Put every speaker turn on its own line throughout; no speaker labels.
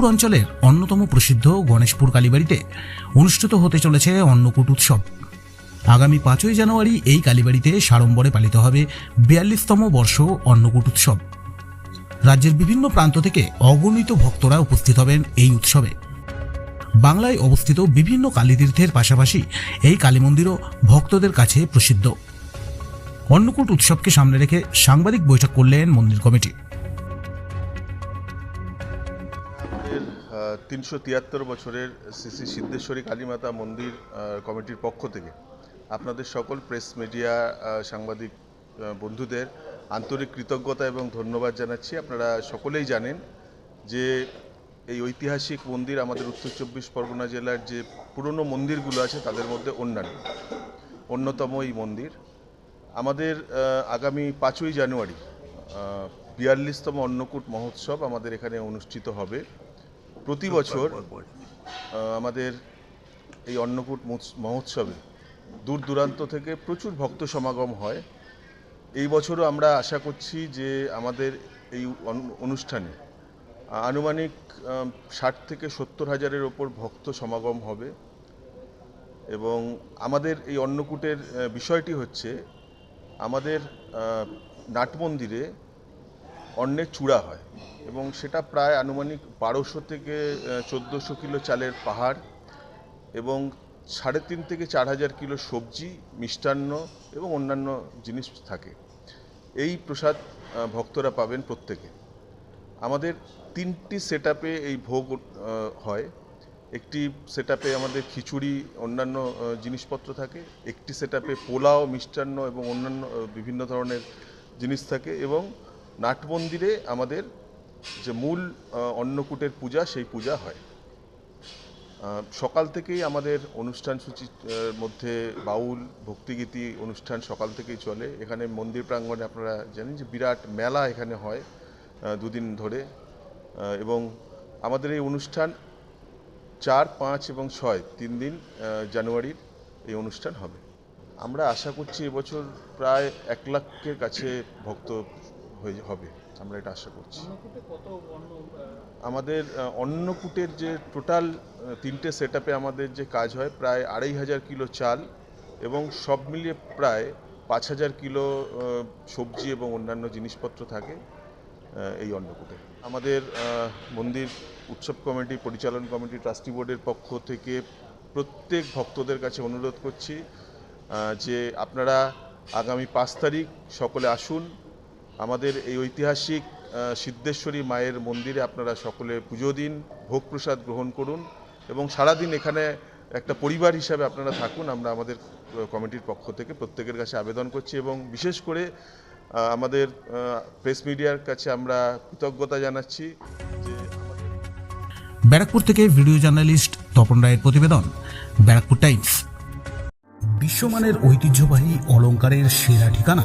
ব্যারাকপুর অঞ্চলের অন্যতম প্রসিদ্ধ গণেশপুর কালীবাড়িতে অনুষ্ঠিত হতে চলেছে অন্নকূট উৎসব। আগামী পাঁচই জানুয়ারি এই কালীবাড়িতে সাড়ম্বরে পালিত হবে বিয়াল্লিশতম বর্ষ অন্নকূট উৎসব। রাজ্যের বিভিন্ন প্রান্ত থেকে অগণিত ভক্তরা উপস্থিত হবেন এই উৎসবে। বাংলায় অবস্থিত বিভিন্ন কালীতীর্থের পাশাপাশি এই কালী মন্দিরও ভক্তদের কাছে প্রসিদ্ধ। অন্নকূট উৎসবকে সামনে রেখে সাংবাদিক বৈঠক করলেন মন্দির কমিটি।
এর তিনশো তিয়াত্তর বছরের শ্রী সিদ্ধেশ্বরী কালীমাতা মন্দির কমিটির পক্ষ থেকে আপনাদের সকল প্রেস মিডিয়া সাংবাদিক বন্ধুদের আন্তরিক কৃতজ্ঞতা এবং ধন্যবাদ জানাচ্ছি। আপনারা সকলেই জানেন যে এই ঐতিহাসিক মন্দির আমাদের উত্তর চব্বিশ পরগনা জেলার যে পুরনো মন্দিরগুলো আছে, তাদের মধ্যে অন্যান্য, অন্যতম এই মন্দির। আমাদের আগামী পাঁচই জানুয়ারি বিয়াল্লিশতম অন্নকূট মহোৎসব আমাদের এখানে অনুষ্ঠিত হবে। প্রতি বছর আমাদের এই অন্নকূট মহোৎসবে দূর দূরান্ত থেকে প্রচুর ভক্ত সমাগম হয়। এই বছরও আমরা আশা করছি যে আমাদের এই অনুষ্ঠানে আনুমানিক ষাট থেকে সত্তর হাজারের ওপর ভক্ত সমাগম হবে এবং আমাদের এই অন্নকূটের বিষয়টি হচ্ছে আমাদের আহ, নাট মন্দিরে অন্নের চূড়া হয়। এবং সেটা প্রায় আনুমানিক বারোশো থেকে চোদ্দোশো কিলো চালের পাহাড় এবং সাড়ে তিন থেকে চার হাজার কিলো সবজি, মিষ্টান্ন এবং অন্যান্য জিনিস থাকে। এই প্রসাদ ভক্তরা পাবেন প্রত্যেকে। আমাদের তিনটি সেট এই ভোগ হয়। একটি সেট আমাদের খিচুড়ি, অন্যান্য জিনিসপত্র থাকে। একটি সেট পোলাও, মিষ্টান্ন এবং অন্যান্য বিভিন্ন ধরনের জিনিস থাকে এবং নাট মন্দিরে আমাদের যে মূল অন্নকূটের পূজা, সেই পূজা হয়। সকাল থেকেই আমাদের অনুষ্ঠান সূচির মধ্যে বাউল, ভক্তিগীতি অনুষ্ঠান সকাল থেকেই চলে। এখানে মন্দির প্রাঙ্গণে আপনারা জানেন যে বিরাট মেলা এখানে হয় দুদিন ধরে। এবং আমাদের এই অনুষ্ঠান চার, পাঁচ এবং ছয়, তিন দিন জানুয়ারির এই অনুষ্ঠান হবে। আমরা আশা করছি এবছর প্রায় এক লাখের কাছে ভক্ত হয়ে হবে আমরা এটা আশা করছি। আমাদের অন্নকূটের যে টোটাল তিনটে সেট আমাদের যে কাজ হয় প্রায় আড়াই হাজার কিলো চাল এবং সব মিলিয়ে প্রায় পাঁচ হাজার কিলো সবজি এবং অন্যান্য জিনিসপত্র থাকে এই অন্নকূটে। আমাদের মন্দির উৎসব কমিটি পরিচালন কমিটি ট্রাস্টি বোর্ডের পক্ষ থেকে প্রত্যেক ভক্তদের কাছে অনুরোধ করছি যে আপনারা আগামী পাঁচ তারিখ সকলে আসুন আমাদের এই ঐতিহাসিক সিদ্ধেশ্বরী মায়ের মন্দিরে আপনারা সকলে পুজো দিন, ভোগ প্রসাদ গ্রহণ করুন এবং সারাদিন এখানে একটা পরিবার হিসাবে আপনারা থাকুন। আমরা আমাদের কমিটির পক্ষ থেকে প্রত্যেকের কাছে আবেদন করছি এবং বিশেষ করে আমাদের প্রেস মিডিয়ার কাছে আমরা কৃতজ্ঞতা জানাচ্ছি
ব্যারাকপুর থেকে ভিডিও জার্নালিস্ট তপন রায়ের প্রতিবেদন, ব্যারাকপুর টাইমস। বিশ্বমানের ঐতিহ্যবাহী অলংকারের সেরা ঠিকানা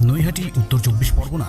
নৈহাটি উত্তর চব্বিশ পরগনা।